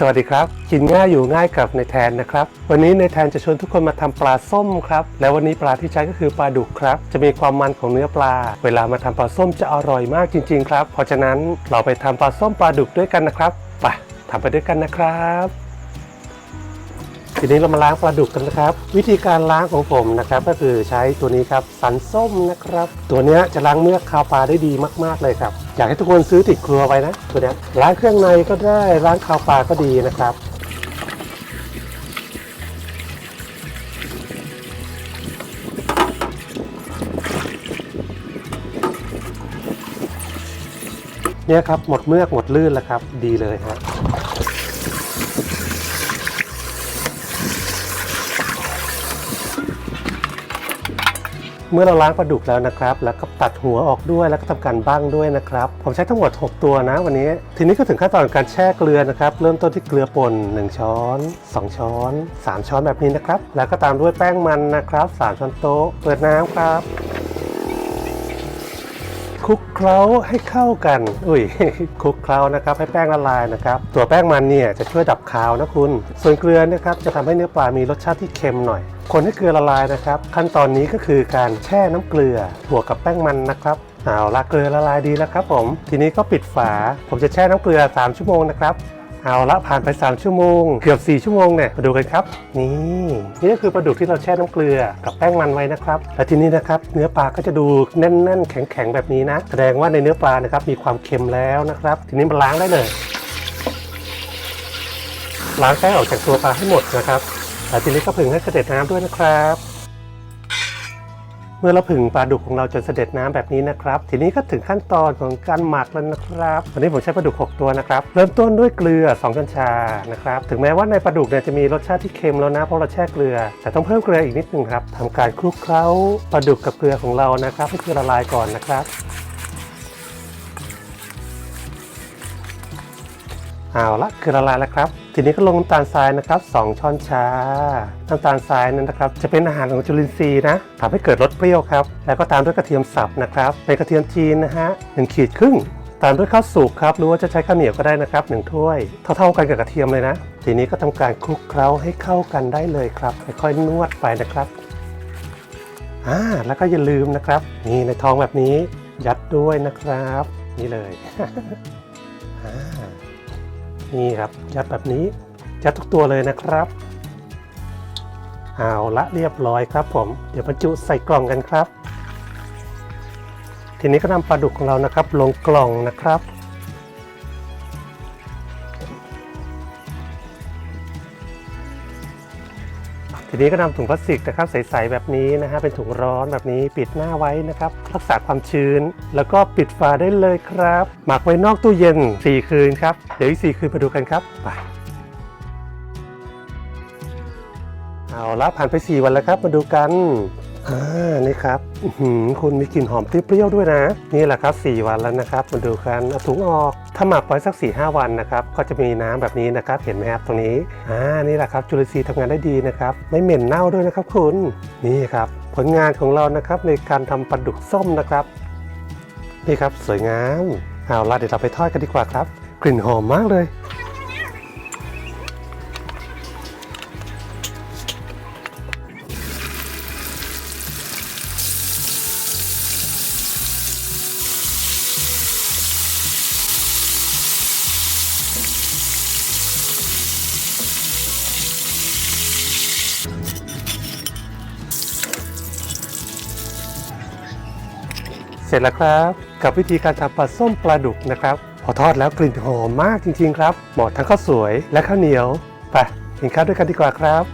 สวัสดีครับ กินง่ายอยู่ง่ายกับในแทนนะครับ วันนี้ในแทนจะชวนทุกคนมาทำปลาส้มครับ และวันนี้ปลาที่ใช้ก็คือปลาดุกครับ จะมีความมันของเนื้อปลา เวลามาทำปลาส้มจะอร่อยมากจริง ๆ ครับ เพราะฉะนั้นเราไปทำปลาส้มปลาดุกด้วยกันนะครับไปทำไปด้วยกันนะครับทีนี้เรามาล้างปลาดุกกันนะครับ วิธีการล้างของผมนะครับ ก็คือใช้ตัวนี้ครับสันส้มนะครับ ตัวนี้จะล้างเมือกคาวปลาได้ดีมาก ๆเลยครับ อยากให้ทุกคนซื้อติดครัวไว้นะตัวเนี้ยล้างเครื่องในก็ได้ล้างคาวปลาก็ดีนะครับเนี่ยครับหมดเมือกหมดลื่นแล้วครับ ดีเลยฮะ เมื่อเราล้างปลาดุกแล้วนะครับ แล้วก็ตัดหัวออกด้วยแล้วก็ทำการบ้างด้วยนะครับ ผมใช้ทั้งหมด 6 ตัวนะวันนี้ ทีนี้ก็ถึงขั้นตอนการแช่เกลือนะครับ เริ่มต้นที่เกลือป่น1 ช้อน 2 ช้อน 3 ช้อนแบบนี้นะครับ แล้วก็ตามด้วยแป้งมันนะครับ 3 ช้อนโต๊ะ เปิดน้ำครับ ลุกเคล้าให้เข้ากันอุ้ยคลุกเคล้านะครับให้แป้งละลายนะครับตัวแป้งมันเนี่ยจะช่วยดับคาวนะคุณ ส่วนเกลือนะครับจะทำให้เนื้อปลามีรสชาติที่เค็มหน่อย คนให้เกลือละลายนะครับ ขั้นตอนนี้ก็คือการแช่น้ำเกลือบวกกับแป้งมันนะครับเอาละเกลือละลายดีแล้วครับผม ทีนี้ก็ปิดฝา ผมจะแช่น้ำเกลือ 3 ชั่วโมงนะครับ เอาละผ่านไป 3 ชั่วโมง เกือบ 4 ชั่วโมงเนี่ยมาดูกันครับ นี่นี่ก็คือปลาดุกที่เราแช่น้ำเกลือกับแป้งมันไว้นะครับและทีนี้นะครับเนื้อปลาก็จะดูแน่นๆ แข็งๆแบบนี้นะ แสดงว่าในเนื้อปลานะครับมีความเค็มแล้วนะครับ ทีนี้มาล้างได้เลยล้างแป้งออกจากตัวปลาให้หมดนะครับแล้วทีนี้ก็ผึ่งให้เสด็จน้ำด้วยนะครับ เมื่อเราผึ่งปลาดุกของเราจนเสด็จน้ำแบบนี้นะครับ ทีนี้ก็ถึงขั้นตอนของการหมักแล้วนะครับวันนี้ผมใช้ปลาดุก 6 ตัวนะครับ เริ่มต้นด้วยเกลือ 2 ช้อนชานะครับ ถึงแม้ว่าในปลาดุกเนี่ยจะมีรสชาติที่เค็มแล้วนะเพราะเราแช่เกลือ แต่ต้องเพิ่มเกลืออีกนิดนึงครับทำการคลุกเคล้าปลาดุกกับเกลือของเรานะครับให้เกลือละลายก่อนนะครับเอาละคือละลายแล้วครับ ทีนี้ก็ลงน้ำตาลทรายนะครับ 2 ช้อนชา น้ำตาลทรายนั้นนะครับ จะเป็นอาหารของจุลินทรีย์นะทำให้เกิดรสเปรี้ยวครับ แล้วก็ตามด้วยกระเทียมสับนะครับ เป็นกระเทียมจีนนะฮะหนึ่งขีดครึ่งตามด้วยข้าวสุกครับหรือว่าจะใช้ข้าวเหนียวก็ได้นะครับหนึ่งถ้วย เท่าๆกันกับกระเทียมเลยนะ ทีนี้ก็ทำการคลุกเคล้าให้เข้ากันได้เลยครับค่อยๆนวดไปนะครับอ่าแล้วก็อย่าลืมนะครับนี่ในท้องแบบนี้ยัดด้วยนะครับ นี่เลยอ่า นี่ครับยัดแบบนี้ยัดทุกตัวเลยนะครับเอาละเรียบร้อยครับผม เดี๋ยวบรรจุใส่กล่องกันครับ ทีนี้ก็นำปลาดุกของเรานะครับ ลงกล่องนะครับ ทีนี้ก็นำถุงพลาสติกนะครับใสๆแบบนี้นะฮะเป็นถุงร้อนแบบนี้ปิดหน้าไว้นะครับรักษาความชื้น แล้วก็ปิดฝาได้เลยครับ หมักไว้นอกตู้เย็น 4 คืนครับเดี๋ยวอีก4คืนมาดูกันครับไปเอาละผ่านไป 4 วันแล้วครับมาดูกัน อ่านี่ครับคุณมีกลิ่นหอมเปรี้ยวด้วยนะ นี่แหละครับ 4 วันแล้วนะครับมาดูกันเอาถุงออก ถ้าหมักไว้สัก 4 5 วันนะครับ ก็จะมีน้ำแบบนี้นะครับ เห็นไหมครับตรงนี้อ่านี่แหละครับจุลินทรีย์ทำงานได้ดีนะครับ ไม่เหม็นเน่าด้วยนะครับคุณนี่ครับผลงานของเรานะครับในการทำปลาดุกส้มนะครับ นี่ครับสวยงามเอาละเดี๋ยวเราไปทอดกันดีกว่าครับ กลิ่นหอมมากเลย เสร็จแล้วครับ กับวิธีการทำปลาส้มปลาดุกนะครับ พอทอดแล้วกลิ่นหอมมากจริงๆครับเหมาะทั้งข้าวสวยและข้าวเหนียวไปกินข้าวด้วยกันดีกว่าครับ